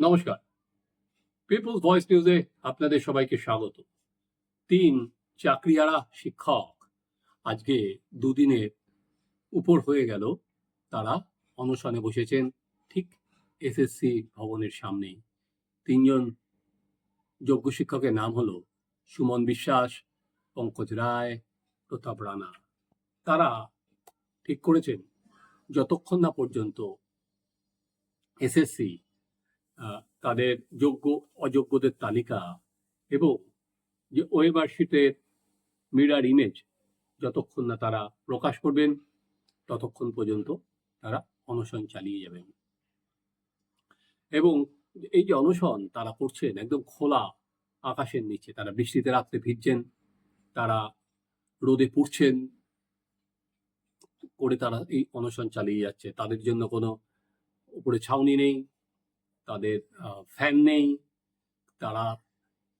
নমস্কার। People's voice নিউজে আপনাদের সবাইকে স্বাগত। তিন চাকরিয়ারা শিক্ষক আজকে দুদিনের উপর হয়ে গেল। তারা অনশনে বসেছেন, ঠিক এসএসসি ভবনের সামনেই। তিনজন যোগ্য শিক্ষকের নাম হলো সুমন বিশ্বাস, পঙ্কজ রায়, প্রতাপ রানা। তারা ঠিক করেছেন, যতক্ষণ না পর্যন্ত এসএসসি তাদের যোগ্য, অযোগ্যদের তালিকা এবং যে ওয়েবার শিটের মিরার ইমেজ যতক্ষণ না তারা প্রকাশ করবেন, ততক্ষণ পর্যন্ত তারা অনশন চালিয়ে যাবেন। এবং এই যে অনশন তারা করছেন একদম খোলা আকাশের নিচে, তারা বৃষ্টিতে রাত্রে ভিজছেন, তারা রোদে পুড়ছেন, করে তারা এই অনশন চালিয়ে যাচ্ছে। তাদের জন্য কোনো উপরে ছাউনি নেই তাদের ফ্যান নেই। তারা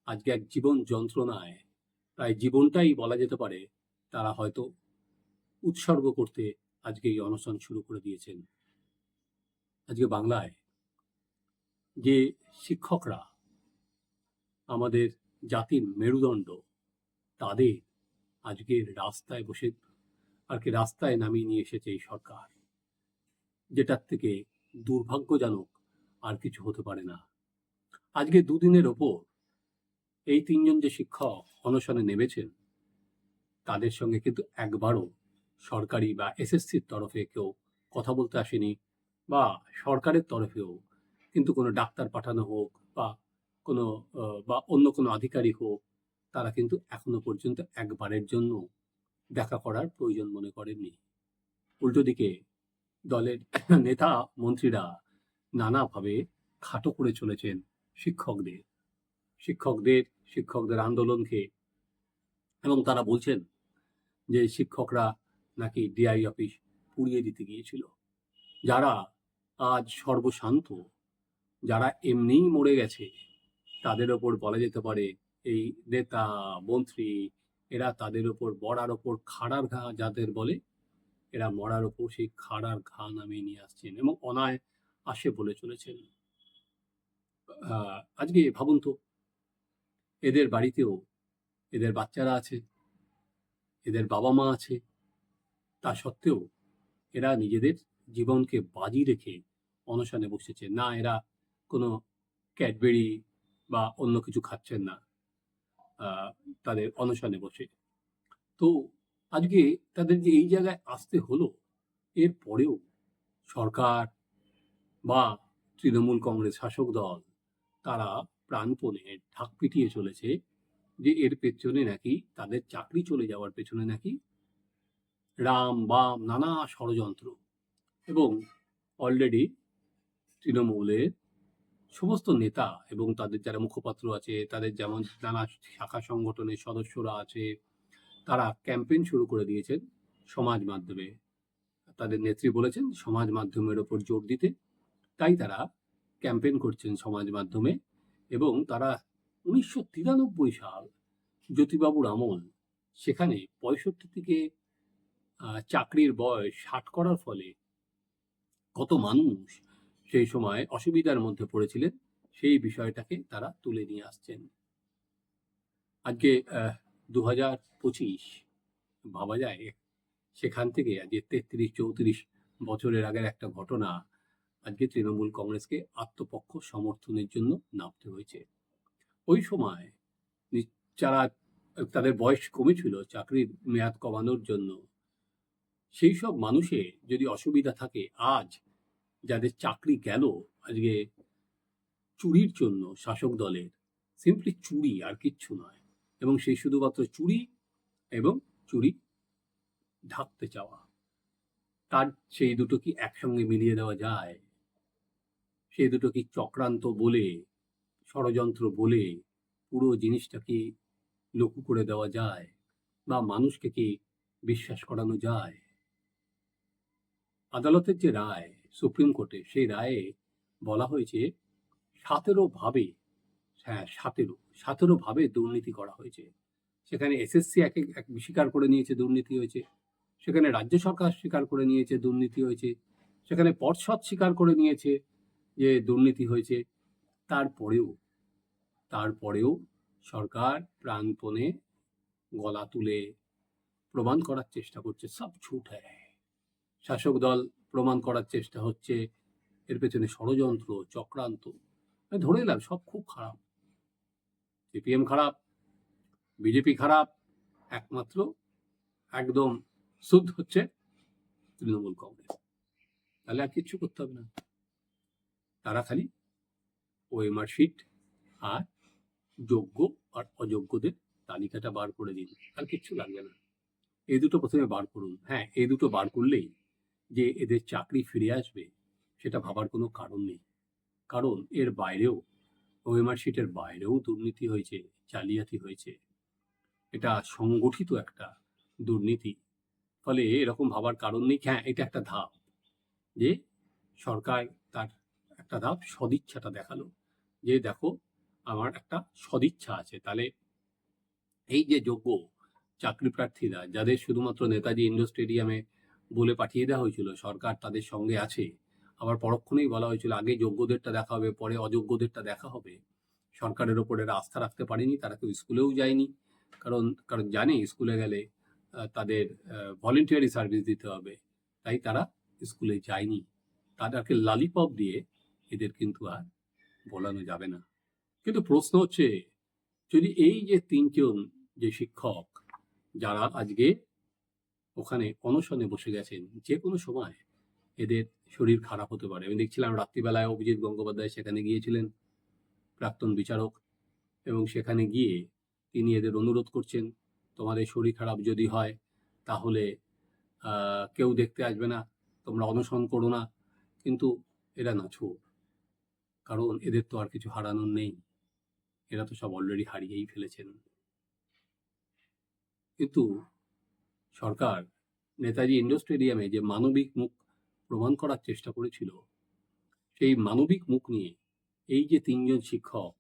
আজকে এক জীবন যন্ত্রণায়, প্রায় জীবনটাই বলা যেতে পারে তারা হয়তো উৎসর্গ করতে আজকে এই অনশন শুরু করে দিয়েছেন। আজকে বাংলায় যে শিক্ষকরা আমাদের জাতির মেরুদণ্ড, তাদের আজকে রাস্তায় বসে আর কি রাস্তায় নামিয়ে নিয়ে এসেছে এই সরকার, যেটার থেকে দুর্ভাগ্যজনক আর কিছু হতে পারে না। আজকে দুদিনের ওপর এই তিনজন যে শিক্ষক অনশনে নেমেছেন, তাদের সঙ্গে কিন্তু একবারও সরকারি বা এসএসসির তরফে কেউ কথা বলতে আসেনি বা সরকারের তরফেও কিন্তু কোনো ডাক্তার পাঠানো হোক বা কোনো বা অন্য কোনো আধিকারিক হোক, তারা কিন্তু এখনও পর্যন্ত একবারের জন্য দেখা করার প্রয়োজন মনে করেননি। উল্টো দিকে দলের নেতা, মন্ত্রীরা নানাভাবে খাটো করে চলেছেন শিক্ষকদের। শিক্ষকদের শিক্ষকদের আন্দোলনকে। এবং তারা বলছেন যে শিক্ষকরা নাকি ডিআই অফিস পুড়িয়ে দিতে গিয়েছিল। যারা আজ সর্বশান্ত, যারা এমনিই মরে গেছে, তাদের ওপর বলা যেতে পারে এই নেতা, মন্ত্রী, এরা তাদের ওপর বড়ার ওপর খাড়ার ঘা যাদের বলে, এরা মরার ওপর সেই খাড়ার ঘা নামিয়ে নিয়ে আসছেন। এবং অনায় আসে বলে চলেছেন। আজকে ভাবুন তো, এদের বাড়িতেও এদের বাচ্চারা আছে, এদের বাবা মা আছে, তা সত্ত্বেও এরা নিজেদের জীবনকে বাজি রেখে অনশনে বসেছে। না, এরা কোনো ক্যাডবেরি বা অন্য কিছু খাচ্ছেন না তাদের অনশনে বসে। তো আজকে তাদের যে এই জায়গায় আসতে হলো, এর পরেও সরকার বা তৃণমূল কংগ্রেস শাসক দল, তারা প্রাণপণে ঢাক পিটিয়ে চলেছে যে এর পেছনে নাকি তাদের চাকরি চলে যাওয়ার পেছনে নাকি রাম, বাম, নানা ষড়যন্ত্র এবং অলরেডি তৃণমূলের সমস্ত নেতা এবং তাদের যারা মুখপাত্র আছে, তাদের যেমন নানা শাখা সংগঠনের সদস্যরা আছে, তারা ক্যাম্পেইন শুরু করে দিয়েছেন সমাজ মাধ্যমে। তাদের নেত্রী বলেছেন, সমাজ মাধ্যমের ওপর জোর দিতে তাই তারা ক্যাম্পেইন করছেন সমাজ মাধ্যমে এবং তারা উনিশশো তিরানব্বই সাল জ্যোতিবাবুর আমল সেখানে পঁয়ষট্টি থেকে চাকরির বয়স ষাট করার ফলে কত মানুষ সেই সময় অসুবিধার মধ্যে পড়েছিলেন, সেই বিষয়টাকে তারা তুলে নিয়ে আসছেন। আজকে দু হাজার পঁচিশ ভাবা যায়, সেখান থেকে আজকে তেত্রিশ, চৌত্রিশ বছরের আগের একটা ঘটনা আজকে তৃণমূল কংগ্রেসকে আত্মপক্ষ সমর্থনের জন্য নামতে হয়েছে। ওই সময় যারা তাদের বয়স কমেছিল, চাকরির মেয়াদ কমানোর জন্য, সেই সব মানুষের যদি অসুবিধা থাকে, আজ যাদের চাকরি গেল, আজকে চুরির জন্য শাসক দলের সিম্পলি চুরি, আর কিচ্ছু নয়। এবং সেই শুধুমাত্র চুরি এবং চুরি ঢাকতে চাওয়া। তার, সেই দুটো কি একসঙ্গে মিলিয়ে দেওয়া যায়? সেই দুটো কি চক্রান্ত বলে, ষড়যন্ত্র বলে পুরো জিনিসটা কি লঘু করে দেওয়া যায় বা মানুষকে কি বিশ্বাস করানো যায়। আদালতের যে রায়, সুপ্রিম কোর্টে সেই রায়ে বলা হয়েছে, সতেরো ভাবে হ্যাঁ সতেরো সতেরো ভাবে দুর্নীতি করা হয়েছে। সেখানে এসএসসি এক- এক স্বীকার করে নিয়েছে দুর্নীতি হয়েছে। সেখানে রাজ্য সরকার স্বীকার করে নিয়েছে দুর্নীতি হয়েছে। সেখানে পর্ষদ স্বীকার করে নিয়েছে। যে দুর্নীতি হয়েছে, তারপরেও তারপরেও সরকার প্রাণপণে গলা তুলে প্রমাণ করার চেষ্টা করছে, সব ছুট শাসক দল প্রমাণ করার চেষ্টা হচ্ছে, এর পেছনে ষড়যন্ত্র, চক্রান্ত ধরে নিলাম সব খুব খারাপ। সিপিএম খারাপ, বিজেপি খারাপ, একমাত্র একদম শুদ্ধ হচ্ছে তৃণমূল কংগ্রেস। তাহলে আর কিচ্ছু করতে হবে না। তারা খালি ওএমআর শিট আর যোগ্য আর অযোগ্যদের তালিকাটা বার করে দিন। আর কিচ্ছু লাগবে না। এই দুটো প্রথমে বার করুন। হ্যাঁ এই দুটো বার করলেই যে এদের চাকরি ফিরে আসবে, সেটা ভাবার কোনো কারণ নেই। কারণ এর বাইরেও, ওএমআর শিটের বাইরেও দুর্নীতি হয়েছে, জালিয়াতি হয়েছে। এটা সংগঠিত একটা দুর্নীতি। ফলে এরকম ভাবার কারণ নেই। হ্যাঁ এটা একটা ধাপ যে সরকার একটা ধাপ সদিচ্ছাটা দেখাল। যে দেখো, আমার একটা সদিচ্ছা আছে। তাহলে এই যে যোগ্য চাকরি প্রার্থীরা, যাদের শুধুমাত্র নেতাজি ইন্ডোর স্টেডিয়ামে বলে পাঠিয়ে দেওয়া হয়েছিল, সরকার তাদের সঙ্গে আছে, আবার পরক্ষণেই বলা হয়েছিল, আগে যোগ্যদেরটা দেখা হবে, পরে অযোগ্যদেরটা দেখা হবে। সরকারের ওপর এরা আস্থা রাখতে পারেনি, তারা কেউ স্কুলেও যায়নি। কারণ কারণ জানে, স্কুলে গেলে তাদের ভলেন্টিয়ারি সার্ভিস দিতে হবে। তাই তারা স্কুলে যায়নি। তাদেরকে লালিপপ দিয়ে এদের কিন্তু আর বলানো যাবে না। কিন্তু প্রশ্ন হচ্ছে, যদি এই যে তিনজন যে শিক্ষক, যারা আজকে ওখানে অনশনে বসে গেছেন, যে কোনো সময় এদের শরীর খারাপ হতে পারে। আমি দেখছিলাম রাত্রিবেলায় অভিজিৎ গঙ্গোপাধ্যায় সেখানে গিয়েছিলেন, প্রাক্তন বিচারক, এবং সেখানে গিয়ে তিনি এদের অনুরোধ করছেন, তোমাদের শরীর খারাপ যদি হয়, তাহলে কেউ দেখতে আসবে না, তোমরা অনশন করো না। কিন্তু এরা না নাছো কারণ এদের তো আর কিছু হারানোর নেই। এরা তো সব অলরেডি হারিয়েই ফেলেছেন। কিন্তু সরকার, নেতাজি ইন্ডোর স্টেডিয়ামে যে মানবিক মুখ প্রমাণ করার চেষ্টা করেছিল, সেই মানবিক মুখ নিয়ে এই যে তিনজন শিক্ষক,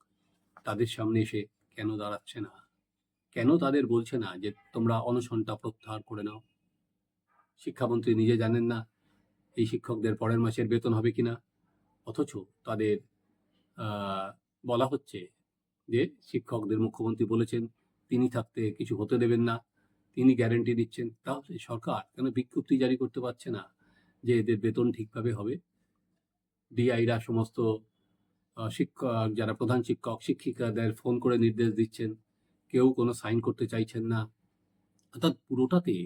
তাদের সামনে এসে কেন দাঁড়াচ্ছে না? কেন তাদের বলছে না যে তোমরা অনশনটা প্রত্যাহার করে নাও? শিক্ষামন্ত্রী নিজে জানেন না, এই শিক্ষকদের পরের মাসের বেতন হবে কিনা? অথচ তাদের বলা হচ্ছে যে শিক্ষকদের মুখ্যমন্ত্রী বলেছেন, তিনি থাকতে কিছু হতে দেবেন না, তিনি গ্যারেন্টি দিচ্ছেন। তাহলে সরকার কেন বিজ্ঞপ্তি জারি করতে পারছে না যে এদের বেতন ঠিকভাবে হবে? ডিআইরা সমস্ত শিক্ষক, যারা প্রধান শিক্ষক, শিক্ষিকাদের ফোন করে নির্দেশ দিচ্ছেন, কেউ কোনো সাইন করতে চাইছেন না। অর্থাৎ পুরোটাতে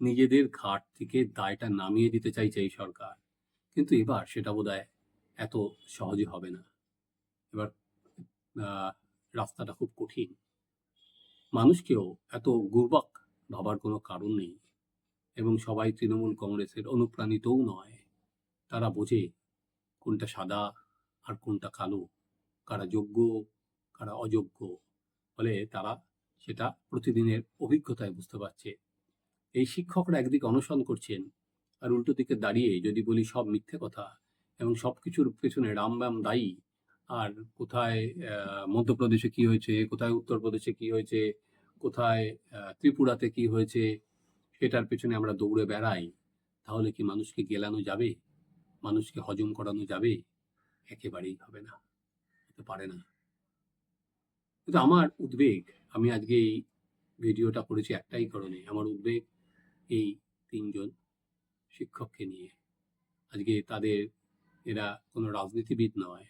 নিজেদের ঘাট থেকে দায়টা নামিয়ে দিতে চাইছে এই সরকার। কিন্তু এবার সেটা বোধহয় এত সহজে হবে না। এবার রাস্তাটা খুব কঠিন। মানুষকেও এত গুরবাক ভাবার কোনো কারণ নেই এবং সবাই তৃণমূল কংগ্রেসের অনুপ্রাণিতও নয়। তারা বোঝে কোনটা সাদা আর কোনটা কালো, কারা যোগ্য, কারা অযোগ্য। ফলে তারা সেটা প্রতিদিনের অভিজ্ঞতায় বুঝতে পারছে। এই শিক্ষকরা একদিকে অনশন করছেন আর উল্টো দিকে দাঁড়িয়ে যদি বলি সব মিথ্যে কথা এবং সব কিছুর পেছনে রামবাম দায়ী আর কোথায় মধ্যপ্রদেশে কি হয়েছে, কোথায় উত্তরপ্রদেশে কি হয়েছে, কোথায় ত্রিপুরাতে কি হয়েছে, সেটার পেছনে আমরা দৌড়ে বেড়াই, তাহলে কি মানুষকে গেলানো যাবে? মানুষকে হজম করানো যাবে? একেবারেই হবে না, হতে পারে না। কিন্তু আমার উদ্বেগ, আমি আজকে এই ভিডিওটা করেছি একটাই কারণে, আমার উদ্বেগ এই তিনজন শিক্ষককে নিয়ে। আজকে তাদের, এরা কোনো রাজনীতিবিদ নয়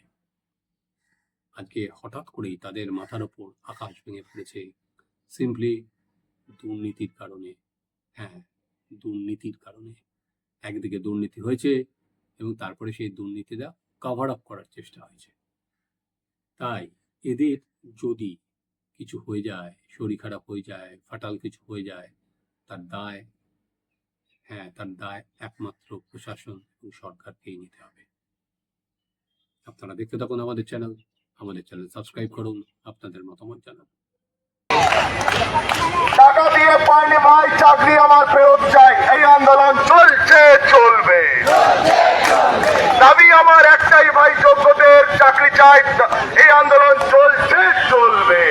আজকে হঠাৎ করেই তাদের মাথার ওপর আকাশ ভেঙে পড়েছে। সিম্পলি দুর্নীতির কারণে। হ্যাঁ দুর্নীতির কারণে। একদিকে দুর্নীতি হয়েছে এবং তারপরে সেই দুর্নীতিটা কভার আপ করার চেষ্টা হয়েছে। তাই এদের যদি কিছু হয়ে যায়, শরীর খারাপ হয়ে যায়, ফাটাল কিছু হয়ে যায়, তার দায় হ্যাঁ তার দায় একমাত্র প্রশাসন এবং সরকারকেই নিতে হবে। আপনারা দেখতে থাকুন আমাদের চ্যানেল আমাদের চ্যানেল সাবস্ক্রাইব করুন, আপনাদের মতামত জানান। টাকা দিয়ে পাইনি ভাই, চাকরি আমার ফেরত চাই। এই আন্দোলন চলছে, চলবে। দাবি আমার একটাই ভাই, যোগ্যদের চাকরি চাই। এই আন্দোলন চলছে, চলবে।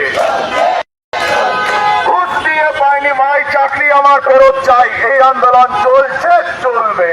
ঘুষ দিয়ে পাইনি ভাই, চাকরি আমার ফেরত চাই। এই আন্দোলন চলছে, চলবে।